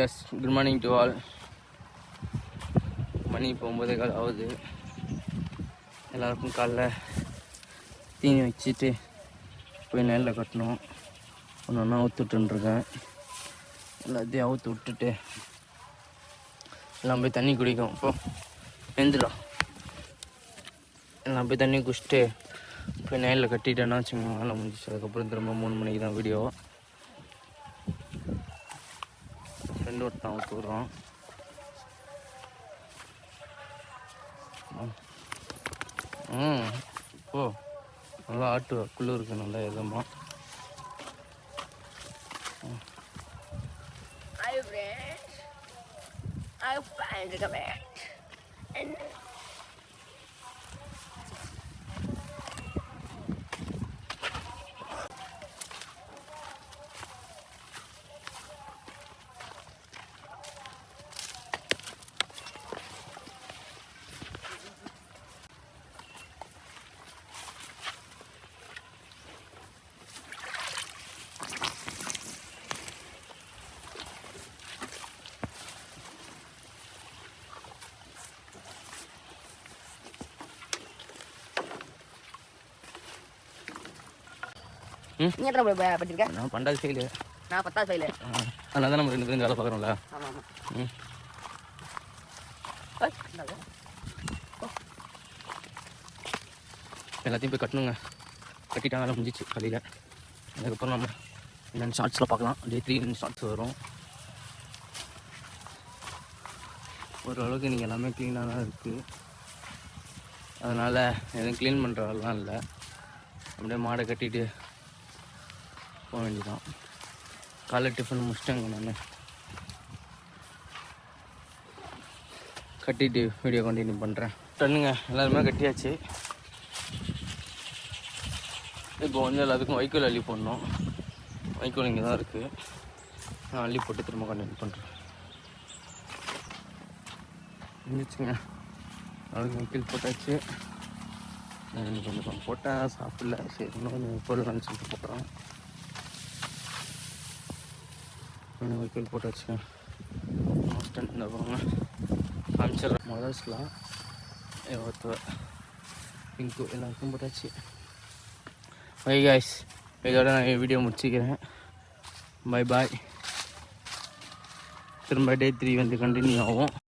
Yes good morning to all மணி இப்போ ஒம்பதே கால் ஆகுது. எல்லாருக்கும் காலைல தீனி வச்சுட்டு போய் நெல்லில் கட்டணும். ஒன்று ஒன்றா ஊற்றுட்டுருக்கேன் எல்லாத்தையும் அவுத்து விட்டுட்டு எல்லாம் போய் தண்ணி குடிக்கும் இப்போ எழுந்துடும் எல்லாம் போய் தண்ணி குடிச்சிட்டு போய் நெல்லில் கட்டிட்டேன்னா வச்சுக்கோங்க. வேலை முடிஞ்சிச்சு. அதுக்கப்புறம் திரும்ப மூணு மணிக்கு தான் வீடியோ ஃப்ரெண்டு ஒருத்தன் அவுத்து விட்றான் ம் ஓ நல்லா ஆட்டு குளிருக்கு நல்லா இதமாக ஐ friends. I find the command. And நீ எத்தனை படிச்சிருக்க? நான் பண்டாது ஃபெயிலு நான் பத்தாவது ஃபைலு அதனால தான் நம்ம ரெண்டு பேரும் வேலை பார்க்குறோம்ல. ஆமாம் ஆமாம் ம். ஓய், இந்தாங்க. எல்லாத்தையும் போய் கட்டணுங்க. கட்டிட்டா வேலை முடிஞ்சிச்சு காலையில். அதுக்கப்புறம் நம்ம என்னென்ன ஷார்ட்ஸில் பார்க்கலாம். டே த்ரீ ஷார்ட்ஸ் வரும். ஓரளவுக்கு நீங்கள் எல்லாமே க்ளீனாக தான் இருக்குது அதனால் எதுவும் க்ளீன் பண்ணுற வேலைலாம் இல்லை. அப்படியே மாடை கட்டிட்டு போக வேண்டியதான் காலை டிஃபன் முடிச்சிட்டேங்க நான். கட்டிட்டு வீடியோ கண்டினியூ பண்ணுறேன் டன்னுங்க எல்லாருமே கட்டியாச்சு. இப்போ வந்து எல்லாத்துக்கும் வைக்கோல் அள்ளி போடணும். வைக்கோல் இங்கே தான் இருக்குது நான் அள்ளி போட்டு திரும்ப கண்டினியூ பண்ணுறேன் இருந்துச்சுங்க அதுக்கு வைக்கோல் போட்டாச்சு. நான் கொஞ்சம் போட்டேன். சாப்பிடல. சரி இன்னும் கொஞ்சம் பொருள் சொல்லிட்டு போட்டுறேன். கொஞ்சம் வைக்கோல் போட்டாச்சு. மாஸ்டன் இந்த போங்க. காமிச்சிடுறேன். மதர்ஸ்லாம் ஒருத்தவ. பிங்க்கு எல்லாருக்கும் போட்டாச்சு. பை காய்ஸ் இதோட நான் வீடியோ முடிச்சுக்கிறேன். பை பாய் திரும்ப டே த்ரீ வந்து கண்டினியூ ஆகும்.